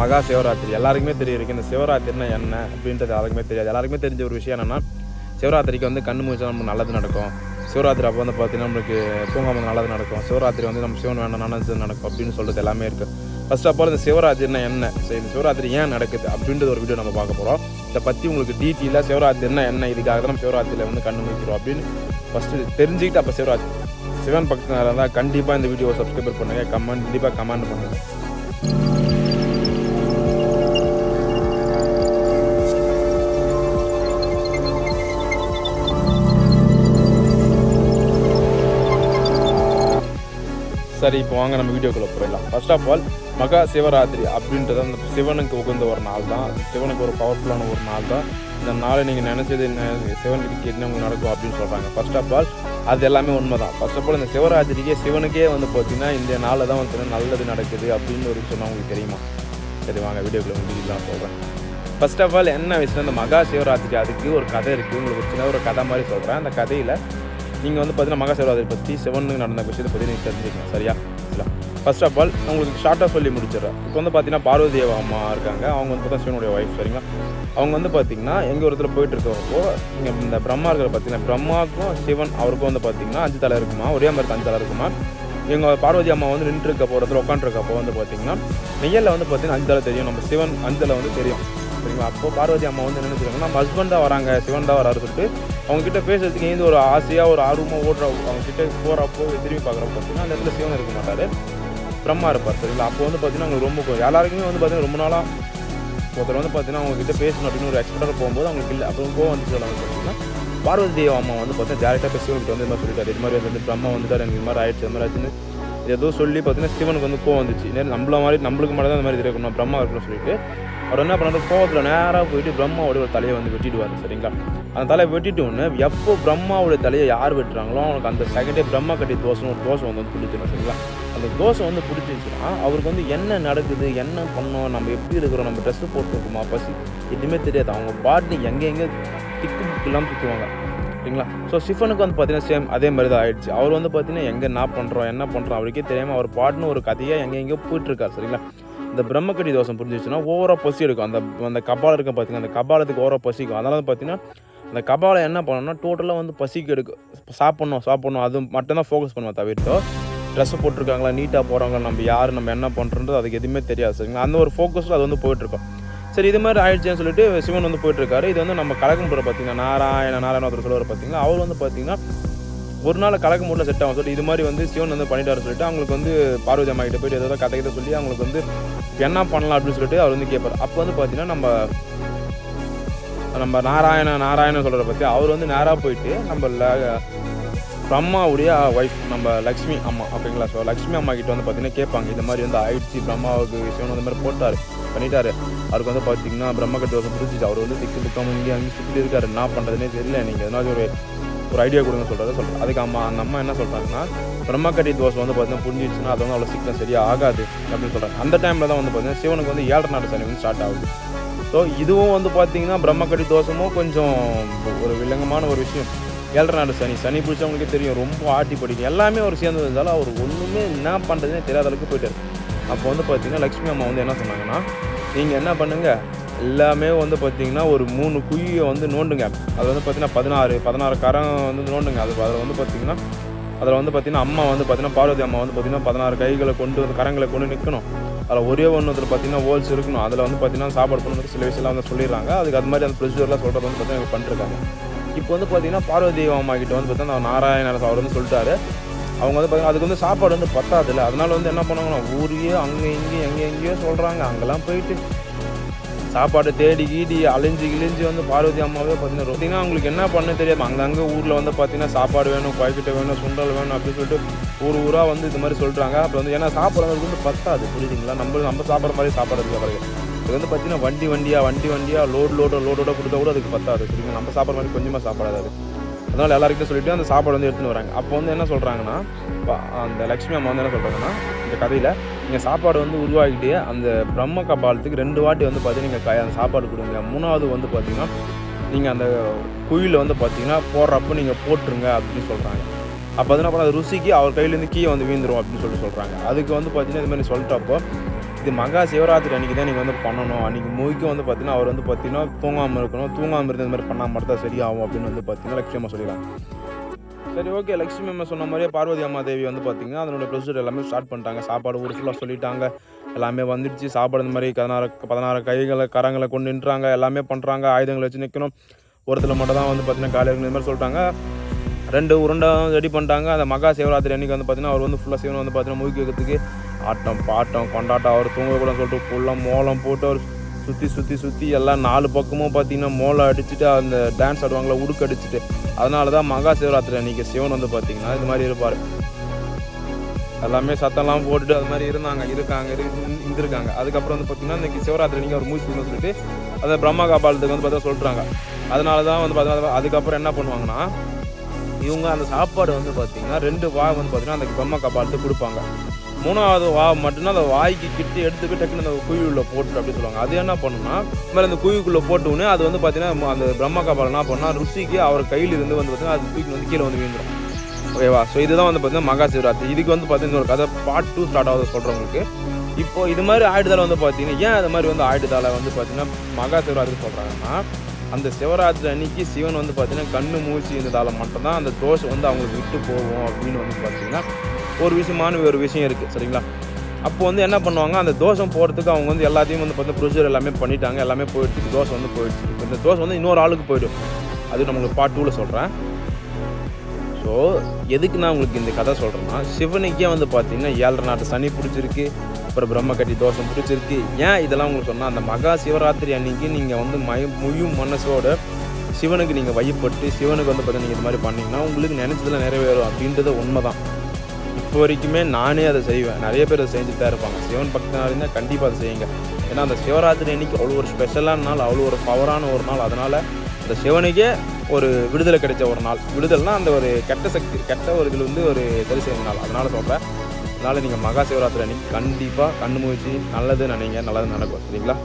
மகா சிவராத்திரி. எல்லாருக்குமே தெரியும் இந்த சிவராத்திரினா என்ன அப்படின்றது யாருக்குமே தெரியாது. எல்லாருக்குமே தெரிஞ்ச ஒரு விஷயம் என்னென்னா சிவராத்திரிக்கு வந்து கண்ணு மூச்சா நமக்கு நல்லது நடக்கும். சிவராத்திரி அப்போ வந்து பார்த்தீங்கன்னா நம்மளுக்கு தூங்காமல் நல்லது நடக்கும். சிவராத்திரி வந்து நம்ம சிவன் வேண்டாம் நல்லது நடக்கும் அப்படின்னு சொல்கிறது எல்லாமே இருக்குது ஃபர்ஸ்ட் ஆஃப் ஆல் இந்த சிவராத்திரினா என்ன? சரி இந்த சிவராத்திரி ஏன் நடக்குது அப்படின்றது ஒரு வீடியோ நம்ம பார்க்க போகிறோம் இதை பற்றி உங்களுக்கு டீட்டெயிலாக சிவராத்திரினா என்ன? இதுக்காக தான் நம்ம சிவராத்திரியில் வந்து கண்ணு முடிக்கிறோம் அப்படின்னு ஃபஸ்ட்டு தெரிஞ்சுக்கிட்டு அப்போ சிவராத்திரி சிவன் பக்கத்தில் இருந்தால் கண்டிப்பாக இந்த வீடியோவை சப்ஸ்கிரைப் பண்ணுங்கள் கமெண்ட் கண்டிப்பாக கமெண்ட் பண்ணுங்கள் சரி இப்போ வாங்க நம்ம வீடியோக்குள்ளே போயிடலாம். ஃபர்ஸ்ட் ஆஃப் ஆல் மகா சிவராத்திரி அப்படின்றது அந்த சிவனுக்கு உகந்த ஒரு நாள் தான். சிவனுக்கு ஒரு பவர்ஃபுல்லான ஒரு நாள் தான். இந்த நாளை நீங்கள் நினச்சது என்ன? சிவனுக்கு என்ன உங்களுக்கு நடக்கும் அப்படின்னு சொல்கிறாங்க ஃபர்ஸ்ட் ஆஃப் ஆல் அது எல்லாமே உண்மை தான் ஃபர்ஸ்ட் ஆஃப் ஆல் இந்த சிவராத்திரிக்கே சிவனுக்கே வந்து பார்த்தீங்கன்னா இந்த நாளில் தான் வந்து நல்லது நடக்குது அப்படின்னு ஒரு சொன்னால் உங்களுக்கு தெரியுமா? சரி வாங்க வீடியோக்குள்ளே முடிக்கலாம் சொல்கிறேன் ஃபர்ஸ்ட் ஆஃப் ஆல் என்ன விஷயம்? இந்த மகா சிவராத்திரி அதுக்கு ஒரு கதை இருக்குது உங்களுக்கு ஒரு சின்ன ஒரு கதை மாதிரி சொல்கிறேன் அந்த கதையில் நீங்கள் வந்து பார்த்தீங்கன்னா மகா சிவராத்திரி பற்றி செவனுக்கு நடந்த விஷயத்தை பற்றி நீங்கள் தெரிஞ்சுக்கலாம் சரியா? இல்லை ஃபர்ஸ்ட் ஆஃப் ஆல் உங்களுக்கு ஷார்ட்டாக சொல்லி முடிச்சிடுறேன். இப்போ வந்து பார்த்தீங்கன்னா பார்வதி தேவ அம்மா இருக்காங்க. அவங்க வந்து பார்த்தா சிவனுடைய ஒய்ஃப் சரிங்களா? அவங்க வந்து பார்த்தீங்கன்னா எங்கள் ஒருத்தர் போயிட்டு இருக்கிறப்போ இங்கே இந்த பிரம்மா இருக்கிற பார்த்தீங்கன்னா பிரம்மாவுக்கும் சிவன் அவருக்கும் வந்து பார்த்தீங்கன்னா அஞ்சு தலை இருக்குமா? ஒரே மாதிரி அஞ்சு தலை இருக்குமா? எங்கள் பார்வதி அம்மா வந்து நின்று இருக்க போகிறதுல உட்காந்துருக்கப்போ வந்து பார்த்தீங்கன்னா நெய்யலில் வந்து பார்த்தீங்கன்னா அஞ்சு தலை தெரியும். நம்ம சிவன் அஞ்சலை வந்து தெரியும். சரிங்களா அப்போ பார்வதி அம்மா வந்து என்ன நினைச்சிருக்காங்க நம்ம ஹஸ்பண்ட் தான் வராங்க சிவன் தான் வராரு சொல்லிட்டு அவங்ககிட்ட பேசுறதுக்கு ஏந்து ஒரு ஆசையாக ஒரு ஆர்வமாக ஓடுற அவங்க கிட்ட போகிறப்போ திரும்பி பார்க்குறப்போ பார்த்தீங்கன்னா அந்த இடத்துல சிவன் இருக்க மாட்டார். பிரம்மா இருப்பார் சரிங்களா? அப்போ வந்து பார்த்தீங்கன்னா அவங்களுக்கு ரொம்ப கோ- எல்லாருக்குமே வந்து பார்த்தீங்கன்னா ரொம்ப நாளாக ஒருத்தர் வந்து பார்த்தீங்கன்னா அவங்ககிட்ட பேசணும் அப்படின்னு ஒரு எக்ஸ்பர்ட்டாக போகும்போது அவங்களுக்கு இல்லை. அப்புறம் கோவம் வந்துச்சு சொல்லுவாங்க பார்த்தீங்கன்னா பார்வதி தேவ அம்மா வந்து பார்த்தீங்கன்னா டேரெக்டாக போய் வந்து இந்த மாதிரி சொல்லிட்டாரு. இது மாதிரி வந்து பிரம்மா வந்துட்டார் எனக்கு இது மாதிரி ஆயிடுச்சு இந்த மாதிரி ஆச்சுன்னு ஏதோ சொல்லி பார்த்தீங்கன்னா சிவனுக்கு வந்து கோவம் வந்துச்சு. நம்மள மாதிரி நம்மளுக்கு மட்டும் தான் இந்த மாதிரி இருக்கணும் பிரம்மா இருக்கணும்னு சொல்லிட்டு அவர் என்ன பண்ணாரு? கோபத்தில் நேராக போயிட்டு பிரம்மாவோட ஒரு தலையை வந்து வெட்டிடுவார் சரிங்களா? அந்த தலையை வெட்டிட்டு ஒன்று எப்போ பிரம்மாவோட தலையை யார் வெட்டுறாங்களோ அவனுக்கு அந்த செகண்டே பிரம்மா கட்டி தோசை ஒரு தோசை வந்து பிடிச்சிடும் சரிங்களா? அந்த தோசை வந்து பிடிச்சிருச்சுன்னா அவருக்கு வந்து என்ன நடக்குது என்ன பண்ணோம் நம்ம எப்படி இருக்கிறோம் நம்ம ட்ரெஸ்ஸு போட்டுருக்குமா பசி எதுவுமே தெரியாது. அவங்க பாட்டு எங்கே எங்கே திக்கு புக்கெல்லாம் சுற்றுவாங்க சரிங்களா? ஸோ சிஃபனுக்கு வந்து பார்த்தீங்கன்னா சேம் அதே மாதிரி தான் ஆயிடுச்சு. அவர் வந்து பார்த்தீங்கன்னா எங்கே என்ன பண்ணுறோம் என்ன பண்ணுறோம் அவருக்கே தெரியாமல் அவர் பாட்டுன்னு ஒரு கதையாக எங்கே எங்கேயோ போயிட்டுருக்காரு சரிங்களா? இந்த பிரம்மக்கடி தோசம் புரிஞ்சிச்சுன்னா ஓவராக பசி எடுக்கும். அந்த அந்த கபாலம் இருக்க பார்த்தீங்கன்னா அந்த கபாலத்துக்கு ஓவராக பசிக்கும் அதனால பார்த்தீங்கன்னா அந்த கபாலை என்ன பண்ணணும்னா டோட்டலாக வந்து பசிக்கு எடுக்கும் சாப்பிட்ணும் சாப்பிட்ணும். அது மட்டும்தான் ஃபோக்கஸ் பண்ணுவோம் தவிர்த்தோ ட்ரெஸ்ஸு போட்டிருக்காங்களா நீட்டாக போகிறாங்களா நம்ம யார் நம்ம என்ன பண்ணுறது அதுக்கு எதுவுமே தெரியாது சரிங்களா? அந்த ஒரு ஃபோக்கஸில் அது வந்து போயிட்டுருக்கோம். சரி இது மாதிரி ஆயிடுச்சுன்னு சொல்லிட்டு சிவன் வந்து போயிட்டுருக்காரு. இது வந்து நம்ம கலகம்புரை பார்த்தீங்கன்னா நாராயண நாராயண ஒருத்தர் சொல்லுவார் பார்த்தீங்கன்னா அவர் வந்து பார்த்தீங்கன்னா ஒரு நாள் கலக்க மூட்டில் செட் ஆகும். சொல்லிட்டு இது மாதிரி வந்து சிவன் வந்து பண்ணிட்டாரு சொல்லிட்டு அவங்களுக்கு வந்து பார்வதி அம்மா கிட்ட போயிட்டு ஏதாவது கதை கிட்ட சொல்லி அவங்களுக்கு வந்து என்ன பண்ணலாம் அப்படின்னு சொல்லிட்டு அவர் வந்து கேட்பார் அப்போ வந்து பார்த்தீங்கன்னா நம்ம நம்ம நாராயண நாராயணன் சொல்கிறத பற்றி அவர் வந்து நேராக போயிட்டு நம்ம ல- பிரம்மாவுடைய ஒய்ஃப் நம்ம லக்ஷ்மி அம்மா ஓகேங்களா ஸோ லக்ஷ்மி அம்மா கிட்ட வந்து பார்த்தீங்கன்னா கேட்பாங்க. இந்த மாதிரி வந்து ஆயிடுச்சு பிரம்மாவுக்கு சிவன் அந்த மாதிரி போட்டார் பண்ணிட்டாரு. அவருக்கு வந்து பார்த்தீங்கன்னா பிரம்ம கட்டு தோசை புரிஞ்சிச்சு. அவர் வந்து திக்கு புக்காம இங்கே அங்கே சுற்றி இருக்காரு. என்ன பண்ணுறதுனே தெரியல நீங்கள் எதனாச்சும் ஒரு ஒரு ஐடியா கொடுங்க சொல்கிறத சொல்கிறேன் அதுக்கு அம்மா அந்த அம்மா என்ன சொல்கிறாங்கன்னா பிரம்மக்கட்டி தோசை வந்து பார்த்தீங்கன்னா புரிஞ்சிச்சுன்னா அது வந்து அவ்வளோ சீக்கிரம் சரியாக ஆகாது அப்படின்னு சொல்கிறாங்க அந்த டைமில் தான் வந்து பார்த்தீங்கன்னா சிவனுக்கு வந்து ஏழரை நாடு சனி வந்து ஸ்டார்ட் ஆகுது. ஸோ இதுவும் வந்து பார்த்தீங்கன்னா பிரம்மக்கடி தோசமும் கொஞ்சம் ஒரு வில்லங்கமான ஒரு விஷயம். ஏழரை நாடு சனி சனி பிடிச்சவங்களுக்கே தெரியும் ரொம்ப ஆட்டி படிக்கும். எல்லாமே அவர் சேர்ந்து இருந்தாலும் அவர் ஒன்றுமே என்ன பண்ணுறதுனே தெரியாத அளவுக்கு போயிட்டார். அப்போ வந்து பார்த்தீங்கன்னா லக்ஷ்மி அம்மா வந்து என்ன சொன்னாங்கன்னா நீங்கள் என்ன பண்ணுங்கள் எல்லாமே வந்து பார்த்தீங்கன்னா ஒரு மூணு குழியை வந்து நோண்டுங்க அது வந்து பார்த்தீங்கன்னா பதினாறு பதினாறு கரம் வந்து நோண்டுங்க அது அதில் வந்து பார்த்தீங்கன்னா அதில் வந்து பார்த்தீங்கன்னா அம்மா வந்து பார்த்திங்கன்னா பார்வதி அம்மா வந்து பார்த்தீங்கன்னா பதினாறு கைகளை கொண்டு வந்து கரங்களை கொண்டு நிற்கணும் அதில் ஒரே ஒன்று அதில் பார்த்தீங்கன்னா ஹோல்ஸ் இருக்கணும் அதில் வந்து பார்த்தீங்கன்னா சாப்பாடு பண்ணுறது சில விஷயம்லாம் வந்து சொல்லிடுறாங்க அதுக்கு அது மாதிரி அந்த ப்ரொசீஜர்லாம் சொல்கிறது வந்து பார்த்தீங்கன்னா பண்ணிருக்காங்க இப்போ வந்து பார்த்தீங்கன்னா பார்வதி அம்மா கிட்ட வந்து பார்த்திங்கன்னா நாராயண அவர் வந்து சொல்லிட்டாரு அவங்க வந்து பார்த்திங்கன்னா அதுக்கு வந்து சாப்பாடு வந்து பத்தாதில்ல அதனால வந்து என்ன பண்ணுவாங்கன்னா ஊரையே அங்கே இங்கேயும் எங்கே எங்கேயோ சொல்கிறாங்க அங்கெல்லாம் போயிட்டு சாப்பாடு தேடி கீடி அலைஞ்சு கிழிஞ்சு வந்து பார்வதி அம்மாவே பார்த்தீங்கன்னா பார்த்தீங்கன்னா அவங்களுக்கு என்ன பண்ண தெரியாது. அங்கங்கே ஊரில் வந்து பார்த்தீங்கன்னா சாப்பாடு வேணும் பாய்க்கிட்ட வேணும் சுண்டல் வேணும் அப்படின்னு சொல்லிட்டு ஊர் ஊராக வந்து இது மாதிரி சொல்கிறாங்க அப்புறம் வந்து ஏன்னா சாப்பிட்றதுக்கு வந்து பத்தாது புரியுதுங்களா? நம்ம நம்ம சாப்பிட்ற மாதிரி சாப்பாடு பிறகு இது வந்து பார்த்தீங்கன்னா வண்டி வண்டியாக வண்டி வண்டியாக லோடு லோடு லோடோட கொடுத்தா கூட அதுக்கு பத்தாது சரிங்களா? நம்ம சாப்பிட்ற மாதிரி கொஞ்சமாக சாப்பிடாது அதனால் எல்லாருக்கிட்டும் சொல்லிட்டு அந்த சாப்பாடு வந்து எடுத்துன்னு வராங்க. அப்போ வந்து என்ன சொல்கிறாங்கன்னா அந்த லக்ஷ்மி அம்மா வந்து என்ன சொல்கிறாங்கன்னா இந்த கதையில் நீங்கள் சாப்பாடு வந்து உருவாக்கிட்டு அந்த பிரம்ம கபாலத்துக்கு ரெண்டு வாட்டி வந்து பார்த்தீங்கன்னா நீங்கள் க- அந்த சாப்பாடு கொடுங்க. மூணாவது வந்து பார்த்தீங்கன்னா நீங்கள் அந்த குயிலில் வந்து பார்த்தீங்கன்னா போடுறப்ப நீங்கள் போட்டுருங்க அப்படின்னு சொல்கிறாங்க அப்போ அதனால என்ன பண்ண ருசிக்கு அவர் கையிலேருந்து கீழே வந்து வீந்துரும் அப்படின்னு சொல்லி சொல்கிறாங்க அதுக்கு வந்து பார்த்தீங்கன்னா இது மாதிரி சொல்லிட்டப்போ இது மகா சிவராத்திரி அன்றைக்கி தான் நீங்கள் வந்து பண்ணணும். அன்றைக்கி மூவிக்கும் வந்து பார்த்தீங்கன்னா அவர் வந்து பார்த்தீங்கன்னா தூங்காமல் இருக்கணும். தூங்காமல் இருந்த இந்த மாதிரி பண்ணால் மட்டும் தான் சரியாகும் அப்படின்னு வந்து பார்த்தீங்கன்னா லட்சியமாக சொல்லிடலாம் சரி ஓகே. லக்ஷ்மி அம்மா சொன்ன மாதிரியே பார்வதி அம்மா தேவி வந்து பார்த்தீங்கன்னா அதனுடைய ப்ரொசீஜர் எல்லாமே ஸ்டார்ட் பண்ணிட்டாங்க. சாப்பாடு ஒரு ஃபுல்லாக சொல்லிட்டாங்க. எல்லாமே வந்துடுச்சு. சாப்பாடு இந்த மாதிரி பதினாறு பதினாறு கைகளை கரங்களை கொண்டு நின்றாங்க. எல்லாமே பண்ணுறாங்க ஆயுதங்களை வச்சு நிற்கணும் ஒருத்தர் மட்டும் தான் வந்து பார்த்தீங்கன்னா காலையில் இந்த மாதிரி சொல்லிட்டாங்க. ரெண்டு உருண்டை ரெடி பண்ணிட்டாங்க. அந்த மகா சிவராத்திரி அன்றைக்கி வந்து பார்த்தீங்கன்னா அவர் வந்து ஃபுல்லாக சிவன் வந்து பார்த்தீங்கன்னா மூழ்கி வைக்கிறதுக்கு ஆட்டம் பாட்டம் கொண்டாட்டம். அவர் தூங்கக்கூடாதுன்னு சொல்லிட்டு ஃபுல்லாக மோளம் போட்டு அவர் சுற்றி சுற்றி சுற்றி எல்லாம் நாலு பக்கமும் பார்த்தீங்கன்னா மோளம் அடிச்சுட்டு அந்த டான்ஸ் ஆடுவாங்களா உடுக்கு அடிச்சுட்டு. அதனால தான் மகா சிவராத்திரி அன்றைக்கி சிவன் வந்து பார்த்தீங்கன்னா இது மாதிரி இருப்பார். எல்லாமே சத்தம்லாம் போட்டுட்டு அது மாதிரி இருந்தாங்க இருக்காங்க இருந்திருக்காங்க. அதுக்கப்புறம் வந்து பார்த்தீங்கன்னா இன்றைக்கி சிவராத்திரி அன்னைக்கு ஒரு மூச்சு சொல்லிட்டு அதை பிரம்ம காபாலத்துக்கு வந்து பார்த்தா சொல்கிறாங்க அதனால தான் வந்து பார்த்தீங்கன்னா அதுக்கப்புறம் என்ன பண்ணுவாங்கன்னா இவங்க அந்த சாப்பாடு வந்து பார்த்திங்கன்னா ரெண்டு வா வந்து பார்த்தீங்கன்னா அந்த பிரம்ம கபாலத்துக்கு கொடுப்பாங்க. மூணாவது வா மட்டும்தான் அந்த வாய்க்கு கிட்ட எடுத்து போய் டக்குன்னு அந்த குழியுள்ள போட்டு அப்படின்னு சொல்லுவாங்க. அது என்ன பண்ணுன்னா மேலே அந்த குயுக்குள்ளே போட்ட அது வந்து பார்த்தீங்கன்னா அந்த பிரம்ம கபால் என்ன பண்ணால் ருசிக்கு அவர் கையில் இருந்து வந்து பார்த்தீங்கன்னா அது தூக்கி வந்து கீழே வந்து விழுந்துடும் ஓகேவா ஸோ இதுதான் வந்து பார்த்தீங்கன்னா மகா சிவராத்திரி இதுக்கு வந்து பார்த்தீங்கன்னா ஒரு கதை பார்ட் டூ ஸ்டார்ட் ஆகுது சொல்கிறவங்களுக்கு இப்போ இது மாதிரி ஆயுடுதாலை வந்து பார்த்தீங்கன்னா ஏன் அது மாதிரி வந்து ஆயுடுதாலை வந்து பார்த்தீங்கன்னா மகா சிவராத்திரி சொல்கிறாங்கன்னா அந்த சிவராத்திரி அன்னைக்கு சிவன் வந்து பார்த்தீங்கன்னா கண்ணு மூச்சு இருந்ததால் மட்டும்தான் அந்த தோஷம் வந்து அவங்களுக்கு விட்டு போகும் அப்படின்னு வந்து பார்த்தீங்கன்னா ஒரு விஷயமான ஒரு விஷயம் இருக்குது சரிங்களா? அப்போ வந்து என்ன பண்ணுவாங்க அந்த தோஷம் போகிறதுக்கு அவங்க வந்து எல்லாத்தையும் வந்து பார்த்தீங்கன்னா ப்ரொசீஜர் எல்லாமே பண்ணிட்டாங்க எல்லாமே போயிடுச்சு தோஷம் வந்து போயிடுச்சு. இப்போ இந்த தோஷம் வந்து இன்னொரு ஆளுக்கு போயிடும். அது நம்மளுக்கு பார்ட் டூவில் சொல்கிறேன் ஸோ எதுக்கு நான் உங்களுக்கு இந்த கதை சொல்கிறேன்னா சிவனுக்கே வந்து பார்த்தீங்கன்னா ஏழரை நாட்டு சனி பிடிச்சிருக்கு அப்புறம் பிரம்மகட்டி தோஷம் பிடிச்சிருக்கு. ஏன் இதெல்லாம் உங்களுக்கு சொன்னால் அந்த மகா சிவராத்திரி அன்னைக்கு நீங்கள் வந்து மய முழு மனசோட சிவனுக்கு நீங்கள் வழிபட்டு சிவனுக்கு வந்து பார்த்தீங்கன்னா நீங்கள் இது மாதிரி பண்ணிங்கன்னா உங்களுக்கு நினச்சதில் நிறைவேறும் அப்படின்றது உண்மை தான் இப்போ வரைக்குமே நானே அதை செய்வேன். நிறைய பேர் அதை செஞ்சுட்டு தான் இருப்பாங்க. சிவன் பக்தனாக இருந்தால் கண்டிப்பாக அதை செய்யுங்க. ஏன்னா அந்த சிவராத்திரி அன்னைக்கு அவ்வளோ ஒரு ஸ்பெஷலான நாள் அவ்வளோ ஒரு பவரான ஒரு நாள். அதனால் அந்த சிவனுக்கே ஒரு விடுதலை கிடைச்ச ஒரு நாள். விடுதல்னால் அந்த ஒரு கெட்ட சக்தி கெட்ட ஒரு இதில் வந்து ஒரு சரி செய்யும் நாள். அதனால் சொல்கிறேன் அதனால் நீங்கள் மகா சிவராத்திரி அன்னைக்கு கண்டிப்பாக கண்ணு மூச்சு நல்லது நினைங்க நல்லது நடக்கும். சரிங்களா?